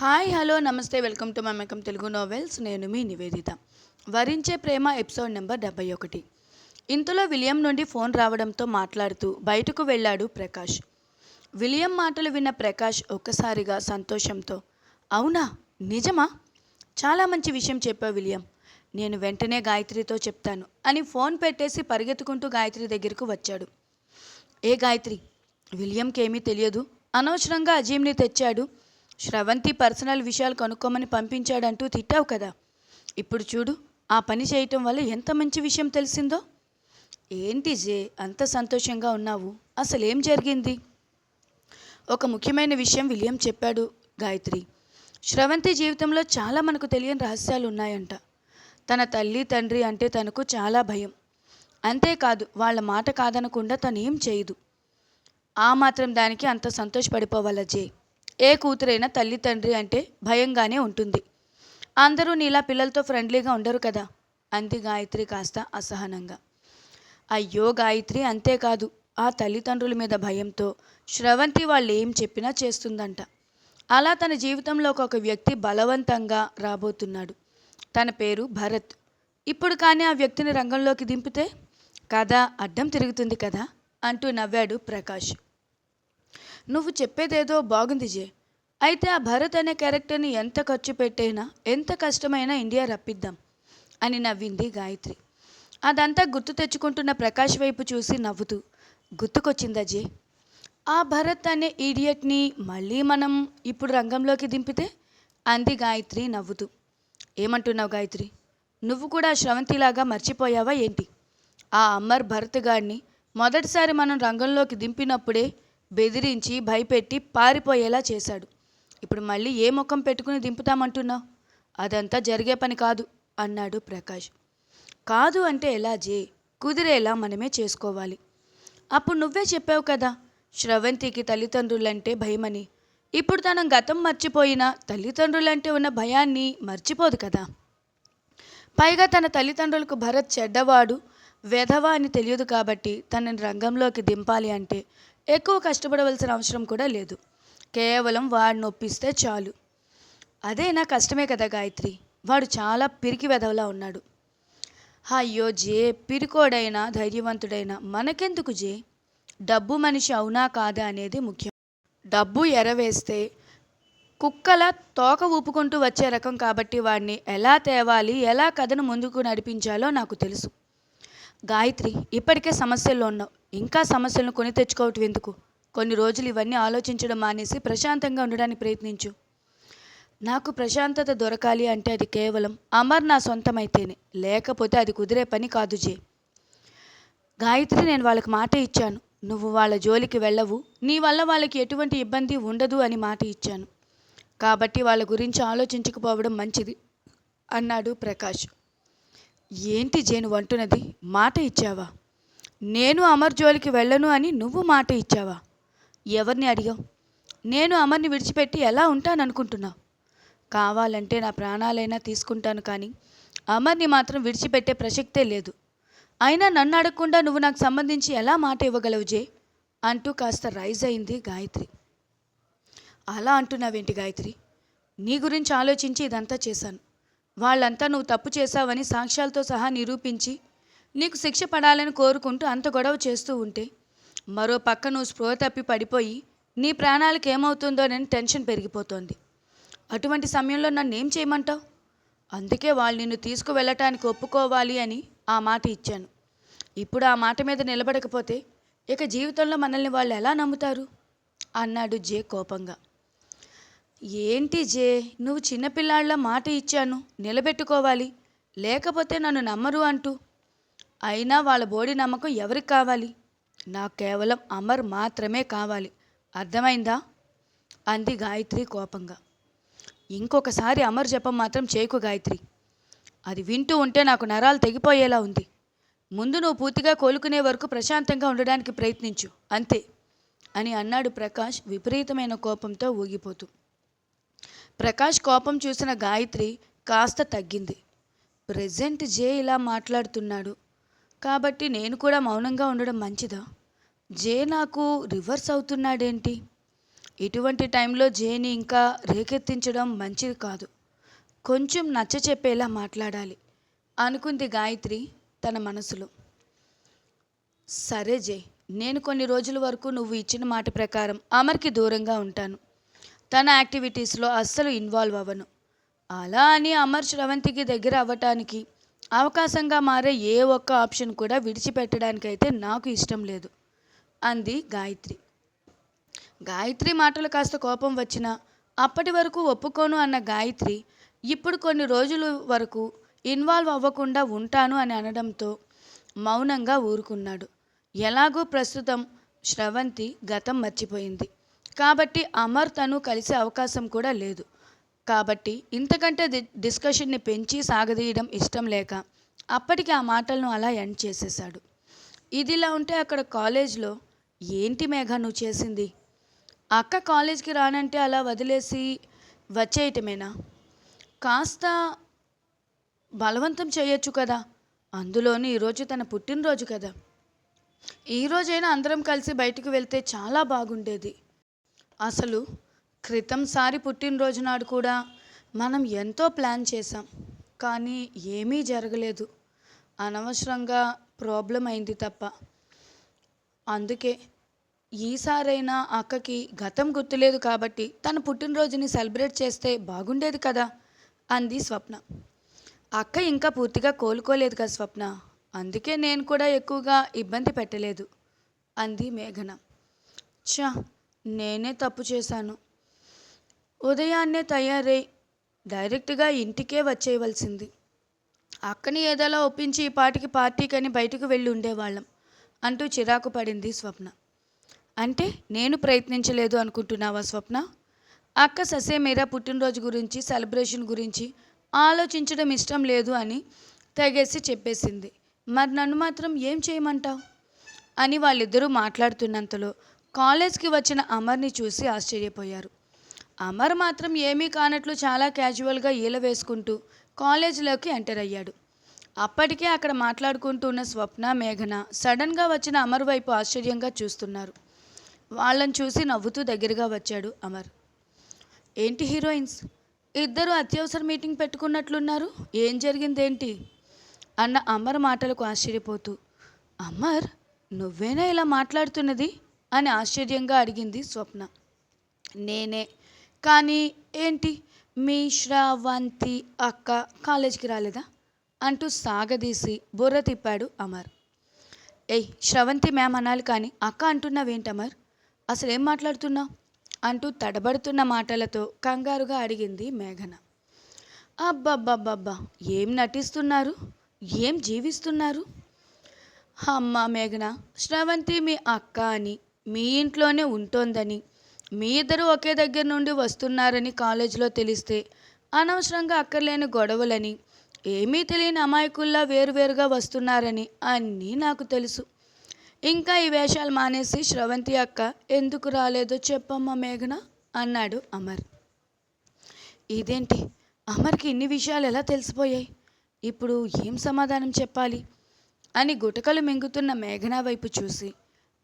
Hi hello నమస్తే welcome to Mamakam Telugu novels. నేను మీ నివేదిత. వరించే ప్రేమ ఎపిసోడ్ నెంబర్ డెబ్బై ఒకటి. ఇంతలో విలియం నుండి ఫోన్ రావడంతో మాట్లాడుతూ బయటకు వెళ్ళాడు ప్రకాష్. విలియం మాటలు విన్న ప్రకాష్ ఒక్కసారిగా సంతోషంతో అవునా? నిజమా? చాలా మంచి విషయం చెప్పావు విలియం. నేను వెంటనే గాయత్రితో చెప్తాను అని ఫోన్ పెట్టేసి పరిగెత్తుకుంటూ గాయత్రి దగ్గరకు వచ్చాడు. ఏ గాయత్రి? విలియంకి ఏమీ తెలియదు? అనవసరంగా అజీమ్ని తెచ్చాడు. శ్రవంతి పర్సనల్ విషయాలు కనుక్కోమని పంపించాడంటూ తిట్టావు కదా. ఇప్పుడు చూడు ఆ పని చేయటం వల్ల ఎంత మంచి విషయం తెలిసిందో. ఏంటి జే అంత సంతోషంగా ఉన్నావు? అసలేం జరిగింది? ఒక ముఖ్యమైన విషయం విలియం చెప్పాడు గాయత్రి. శ్రవంతి జీవితంలో చాలా మనకు తెలియని రహస్యాలు ఉన్నాయంట. తన తల్లి తండ్రి అంటే తనకు చాలా భయం. అంతేకాదు వాళ్ళ మాట కాదనకుండా తను ఏం చేయదు. ఆ మాత్రం దానికి అంత సంతోషపడిపోవాలా జే? ఏ కూతురైనా తల్లి తండ్రి అంటే భయంగానే ఉంటుంది. అందరూ నీలా పిల్లలతో ఫ్రెండ్లీగా ఉండరు కదా. అంది గాయత్రి కాస్త అసహనంగా. అయ్యో గాయత్రి అంతేకాదు. ఆ తల్లిదండ్రుల మీద భయంతో శ్రవంతి వాళ్ళు ఏం చెప్పినా చేస్తుందంట. అలా తన జీవితంలో ఒక వ్యక్తి బలవంతంగా రాబోతున్నాడు. తన పేరు భరత్. ఇప్పుడు కానీ ఆ వ్యక్తిని రంగంలోకి దింపితే కథ అడ్డం తిరుగుతుంది కదా అంటూ నవ్వాడు ప్రకాష్. నువ్వు చెప్పేదేదో బాగుంది జే. అయితే ఆ భరత్ అనే క్యారెక్టర్ని ఎంత ఖర్చు పెట్టైనా ఎంత కష్టమైనా ఇండియా రప్పిద్దాం అని నవ్వింది గాయత్రి. అదంతా గుర్తు తెచ్చుకుంటున్న ప్రకాష్ వైపు చూసి నవ్వుతూ గుర్తుకొచ్చిందా జే? ఆ భరత్ అనే ఈడియట్ని మళ్ళీ మనం ఇప్పుడు రంగంలోకి దింపితే? అంది గాయత్రి నవ్వుతూ. ఏమంటున్నావు గాయత్రి? నువ్వు కూడా శ్రవంతిలాగా మర్చిపోయావా ఏంటి? ఆ అమ్మర్ భరత్ గారిని మొదటిసారి మనం రంగంలోకి దింపినప్పుడే బెదిరించి భయపెట్టి పారిపోయేలా చేశాడు. ఇప్పుడు మళ్ళీ ఏ ముఖం పెట్టుకుని దింపుతామంటున్నావు అదంతా జరిగే పని కాదు అన్నాడు ప్రకాష్. కాదు అంటే ఎలా జే? కుదిరేలా మనమే చేసుకోవాలి. అప్పుడు నువ్వే చెప్పావు కదా శ్రవంతికి తల్లిదండ్రులంటే భయమని. ఇప్పుడు తన గతం మర్చిపోయినా తల్లిదండ్రులంటే ఉన్న భయాన్ని మర్చిపోదు కదా. పైగా తన తల్లిదండ్రులకు భరత్ చెడ్డవాడు వెధవా అని తెలియదు కాబట్టి తనని రంగంలోకి దింపాలి అంటే ఎక్కువ కష్టపడవలసిన అవసరం కూడా లేదు. కేవలం వాడిని ఒప్పిస్తే చాలు. అదే నా కష్టమే కదా గాయత్రి. వాడు చాలా పిరికి వెధవలా ఉన్నాడు. అయ్యో జే పిరికోడైనా ధైర్యవంతుడైనా మనకెందుకు జే? డబ్బు మనిషి అవునా కాదా అనేది ముఖ్యం. డబ్బు ఎరవేస్తే కుక్కల తోక ఊపుకుంటూ వచ్చే రకం కాబట్టి వాడిని ఎలా తేవాలి ఎలా కథను ముందుకు నడిపించాలో నాకు తెలుసు. గాయత్రి ఇప్పటికే సమస్యల్లో ఉన్నావు. ఇంకా సమస్యలను కొని తెచ్చుకోవటం ఎందుకు? కొన్ని రోజులు ఇవన్నీ ఆలోచించడం మానేసి ప్రశాంతంగా ఉండడానికి ప్రయత్నించు. నాకు ప్రశాంతత దొరకాలి అంటే అది కేవలం అమర్ నా సొంతమైతేనే. లేకపోతే అది కుదిరే పని కాదు జే. గాయత్రి నేను వాళ్ళకి మాట ఇచ్చాను. నువ్వు వాళ్ళ జోలికి వెళ్ళవు. నీ వల్ల వాళ్ళకి ఎటువంటి ఇబ్బంది ఉండదు అని మాట ఇచ్చాను. కాబట్టి వాళ్ళ గురించి ఆలోచించకపోవడం మంచిది అన్నాడు ప్రకాష్. ఏంటి జేను అంటున్నది మాట ఇచ్చావా? నేను అమర్ జోలికి వెళ్ళను అని నువ్వు మాట ఇచ్చావా? ఎవరిని అడిగావు? నేను అమర్ని విడిచిపెట్టి ఎలా ఉంటాననుకుంటున్నావు? కావాలంటే నా ప్రాణాలైనా తీసుకుంటాను కానీ అమర్ని మాత్రం విడిచిపెట్టే ప్రసక్తే లేదు. అయినా నన్ను అడగకుండా నువ్వు నాకు సంబంధించి ఎలా మాట ఇవ్వగలవు జే? అంటూ కాస్త రైజ్ అయింది గాయత్రి. అలా అంటున్నావేంటి గాయత్రి? నీ గురించి ఆలోచించి ఇదంతా చేశాను. వాళ్ళంతా నువ్వు తప్పు చేశావని సాక్ష్యాలతో సహా నిరూపించి నీకు శిక్ష పడాలని కోరుకుంటూ అంత గొడవ చేస్తూ ఉంటే మరో పక్క నువ్వు స్పృహ తప్పి పడిపోయి నీ ప్రాణాలకు ఏమవుతుందోనని టెన్షన్ పెరిగిపోతోంది. అటువంటి సమయంలో నన్ను ఏం చేయమంటావు? అందుకే వాళ్ళు నిన్ను తీసుకువెళ్ళటానికి ఒప్పుకోవాలి అని ఆ మాట ఇచ్చాను. ఇప్పుడు ఆ మాట మీద నిలబడకపోతే ఇక జీవితంలో మనల్ని వాళ్ళు ఎలా నమ్ముతారు? అన్నాడు జే కోపంగా. ఏంటి జే? నువ్వు చిన్నపిల్లాళ్ళ మాట ఇచ్చాను. నిలబెట్టుకోవాలి. లేకపోతే నన్ను నమ్మరు అంటూ. అయినా వాళ్ళ బోడి నమ్మకం ఎవరికి కావాలి? నాకు కేవలం అమర్ మాత్రమే కావాలి. అర్థమైందా? అంది గాయత్రి కోపంగా. ఇంకొకసారి అమర్ జపం మాత్రం చేయకు గాయత్రి. అది వింటూ ఉంటే నాకు నరాలు తెగిపోయేలా ఉంది. ముందు నువ్వు పూర్తిగా కోలుకునే వరకు ప్రశాంతంగా ఉండడానికి ప్రయత్నించు. అంతే. అని అన్నాడు ప్రకాష్ విపరీతమైన కోపంతో ఊగిపోతూ. ప్రకాష్ కోపం చూసిన గాయత్రి కాస్త తగ్గింది. ప్రెజెంట్ జే ఇలా మాట్లాడుతున్నాడు. కాబట్టి నేను కూడా మౌనంగా ఉండడం మంచిదా? జే నాకు రివర్స్ అవుతున్నాడేంటి? ఇటువంటి టైంలో జేని ఇంకా రేకెత్తించడం మంచిది కాదు. కొంచెం నచ్చ చెప్పేలా మాట్లాడాలి అనుకుంది గాయత్రి తన మనసులో. సరే జే నేను కొన్ని రోజుల వరకు నువ్వు ఇచ్చిన మాట ప్రకారం అమర్కి దూరంగా ఉంటాను. తన యాక్టివిటీస్లో అస్సలు ఇన్వాల్వ్ అవ్వను. అలా అని అమర్ శ్రవంతికి దగ్గర అవ్వటానికి అవకాశంగా మారే ఏ ఒక్క ఆప్షన్ కూడా విడిచిపెట్టడానికైతే నాకు ఇష్టం లేదు. అంది గాయత్రి. గాయత్రి మాటలు కాస్త కోపం వచ్చినా అప్పటి వరకు ఒప్పుకోను అన్న గాయత్రి ఇప్పుడు కొన్ని రోజుల వరకు ఇన్వాల్వ్ అవ్వకుండా ఉంటాను అని అనడంతో మౌనంగా ఊరుకున్నాడు. ఎలాగో ప్రస్తుతం శ్రవంతి గతం మర్చిపోయింది. కాబట్టి అమర్ తను కలిసే అవకాశం కూడా లేదు. కాబట్టి ఇంతకంటే డి డిస్కషన్ని పెంచి సాగదీయడం ఇష్టం లేక అప్పటికి ఆ మాటలను అలా ఎండ్ చేసేశాడు. ఇదిలా ఉంటే అక్కడ కాలేజ్లో ఏంటి మేఘ నువ్వు చేసింది? అక్క కాలేజ్కి రానంటే అలా వదిలేసి వచ్చేయటమేనా? కాస్త బలవంతం చేయొచ్చు కదా. అందులోని ఈరోజు తన పుట్టినరోజు కదా. ఈ రోజైనా అందరం కలిసి బయటికి వెళ్తే చాలా బాగుండేది. అసలు క్రితం సారి పుట్టినరోజు నాడు కూడా మనం ఎంతో ప్లాన్ చేసాం కానీ ఏమీ జరగలేదు. అనవసరంగా ప్రాబ్లం అయింది తప్ప. అందుకే ఈసారైనా అక్కకి గతం గుర్తులేదు కాబట్టి తన పుట్టినరోజుని సెలబ్రేట్ చేస్తే బాగుండేది కదా అంది స్వప్న. అక్క ఇంకా పూర్తిగా కోలుకోలేదు కదా స్వప్న. అందుకే నేను కూడా ఎక్కువగా ఇబ్బంది పెట్టలేదు అంది మేఘన. చా నేనే తప్పు చేశాను. ఉదయాన్నే తయారై డైరెక్ట్గా ఇంటికే వచ్చేయవలసింది. అక్కని ఏదోలా ఒప్పించి ఈ పాటికి పార్టీకని బయటకు వెళ్ళి ఉండేవాళ్ళం అంటూ చిరాకు పడింది స్వప్న. అంటే నేను ప్రయత్నించలేదు అనుకుంటున్నావా స్వప్న? అక్క ససేమేరా పుట్టినరోజు గురించి సెలబ్రేషన్ గురించి ఆలోచించడం ఇష్టం లేదు అని తెగేసి చెప్పేసింది. మరి నన్ను మాత్రం ఏం చేయమంటావు? అని వాళ్ళిద్దరూ మాట్లాడుతున్నంతలో కాలేజ్కి వచ్చిన అమర్ని చూసి ఆశ్చర్యపోయారు. అమర్ మాత్రం ఏమీ కానట్లు చాలా క్యాజువల్గా ఈల వేసుకుంటూ కాలేజీలోకి ఎంటర్ అయ్యాడు. అప్పటికే అక్కడ మాట్లాడుకుంటూ ఉన్న స్వప్న మేఘన సడన్గా వచ్చిన అమర్ వైపు ఆశ్చర్యంగా చూస్తున్నారు. వాళ్ళని చూసి నవ్వుతూ దగ్గరగా వచ్చాడు అమర్. ఏంటి హీరోయిన్స్? ఇద్దరు అత్యవసర మీటింగ్ పెట్టుకున్నట్లున్నారు. ఏం జరిగిందేంటి? అన్న అమర్ మాటలకు ఆశ్చర్యపోతూ అమర్ నువ్వేనా ఇలా మాట్లాడుతున్నది? అని ఆశ్చర్యంగా అడిగింది స్వప్న. నేనే. కానీ ఏంటి? మీ శ్రావంతి అక్క కాలేజీకి రాలేదా? అంటూ సాగదీసి బుర్ర తిప్పాడు అమర్. ఏయ్ శ్రవంతి మ్యామ్ అనాలి కానీ అక్క అంటున్నావేంటి అమర్? అసలు ఏం మాట్లాడుతున్నావు? అంటూ తడబడుతున్న మాటలతో కంగారుగా అడిగింది మేఘన. అబ్బబ్బబ్బబ్బా ఏం నటిస్తున్నారు? ఏం జీవిస్తున్నారు? అమ్మ మేఘన శ్రవంతి మీ అక్క అని మీ ఇంట్లోనే ఉంటోందని మీ ఇద్దరు ఒకే దగ్గర నుండి వస్తున్నారని కాలేజీలో తెలిస్తే అనవసరంగా అక్కర్లేని గొడవలని ఏమీ తెలియని అమాయకుల్లా వేరువేరుగా వస్తున్నారని అన్నీ నాకు తెలుసు. ఇంకా ఈ వేషాలు మానేసి శ్రవంతి అక్క ఎందుకు రాలేదో చెప్పమ్మా మేఘన అన్నాడు అమర్. ఇదేంటి? అమర్కి ఇన్ని విషయాలు ఎలా తెలిసిపోయాయి? ఇప్పుడు ఏం సమాధానం చెప్పాలి? అని గుటకలు మింగుతున్న మేఘన వైపు చూసి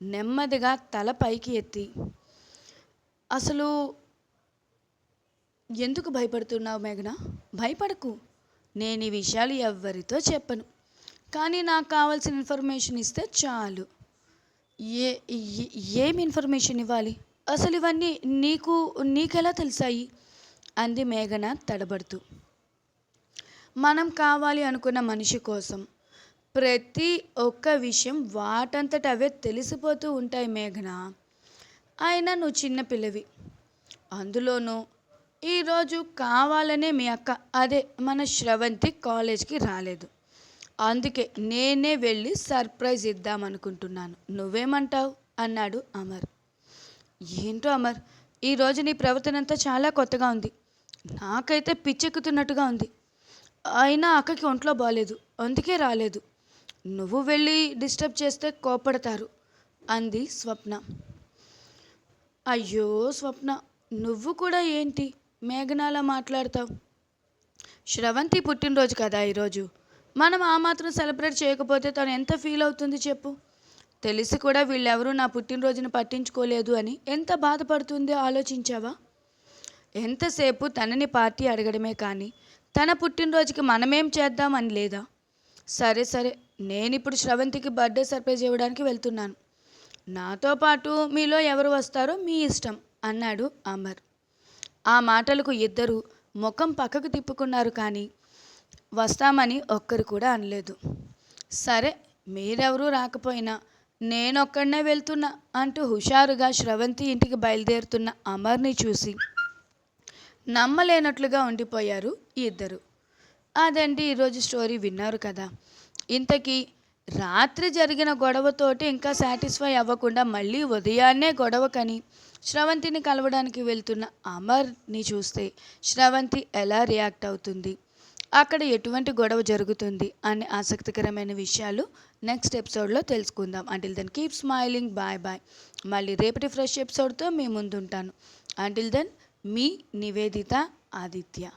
నెమ్మదిగా తల పైకి ఎత్తి అసలు ఎందుకు భయపడుతున్నావు మేఘన? భయపడకు. నేను ఈ విషయాలు ఎవరితో చెప్పను. కానీ నాకు కావాల్సిన ఇన్ఫర్మేషన్ ఇస్తే చాలు. ఏ ఏమి ఏం ఇన్ఫర్మేషన్ ఇవ్వాలి? అసలు ఇవన్నీ నీకు నీకెలా తెలిసాయి? అంది మేఘన తడబడుతూ. మనం కావాలి అనుకున్న మనిషి కోసం. ప్రతి ఒక్క విషయం వాటంతట అవే తెలిసిపోతూ ఉంటాయి మేఘన? అయినా నువ్వు చిన్నపిల్లవి అందులోనూ ఈరోజు కావాలనే మీ అక్క అదే మన శ్రవంతి కాలేజ్కి రాలేదు. అందుకే నేనే వెళ్ళి సర్ప్రైజ్ ఇద్దామనుకుంటున్నాను. నువ్వేమంటావు? అన్నాడు అమర్. ఏంటో అమర్ ఈరోజు నీ ప్రవర్తన అంతా చాలా కొత్తగా ఉంది. నాకైతే పిచ్చెక్కుతున్నట్టుగా ఉంది. అయినా అక్కకి ఒంట్లో బాగాలేదు అందుకే రాలేదు. నువ్వు వెళ్ళి డిస్టర్బ్ చేస్తే కోపడతారు అంది స్వప్న. అయ్యో స్వప్న నువ్వు కూడా ఏంటి? మేఘనాలా మాట్లాడతావు? శ్రవంతి పుట్టినరోజు కదా ఈరోజు. మనం ఆ మాత్రం సెలబ్రేట్ చేయకపోతే తను ఎంత ఫీల్ అవుతుంది చెప్పు? తెలిసి కూడా వీళ్ళెవరూ నా పుట్టినరోజును పట్టించుకోలేదు అని ఎంత బాధపడుతుందో ఆలోచించావా? ఎంతసేపు తనని పార్టీ అడగడమే కానీ తన పుట్టినరోజుకి మనమేం చేద్దామని లేదా? సరే సరే. నేను ఇప్పుడు శ్రవంతికి బర్త్డే సర్ప్రైజ్ ఇవ్వడానికి వెళ్తున్నాను. నాతో పాటు మీలో ఎవరు వస్తారో మీ ఇష్టం అన్నాడు అమర్ ఆ మాటలకు ఇద్దరు ముఖం పక్కకు తిప్పుకున్నారు కానీ వస్తామని ఒక్కరు కూడా అనలేదు. సరే మీరెవరూ రాకపోయినా నేనొక్కడనే వెళ్తున్నా అంటూ హుషారుగా శ్రవంతి ఇంటికి బయలుదేరుతున్న అమర్ని చూసి నమ్మలేనట్లుగా ఉండిపోయారు ఇద్దరు. అదండి ఈరోజు స్టోరీ విన్నారు కదా. ఇంతకీ రాత్రి జరిగిన గొడవతోటి ఇంకా సాటిస్ఫై అవ్వకుండా మళ్ళీ ఉదయాన్నే గొడవ కని శ్రవంతిని కలవడానికి వెళ్తున్న అమర్ని చూస్తే శ్రవంతి ఎలా రియాక్ట్ అవుతుంది? అక్కడ ఎటువంటి గొడవ జరుగుతుంది? అనే ఆసక్తికరమైన విషయాలు నెక్స్ట్ ఎపిసోడ్లో తెలుసుకుందాం. Until then keep smiling bye bye మళ్ళీ రేపటి ఫ్రెష్ ఎపిసోడ్తో మీ ముందుంటాను. అంటిల్ దెన్ మీ నివేదిత ఆదిత్య.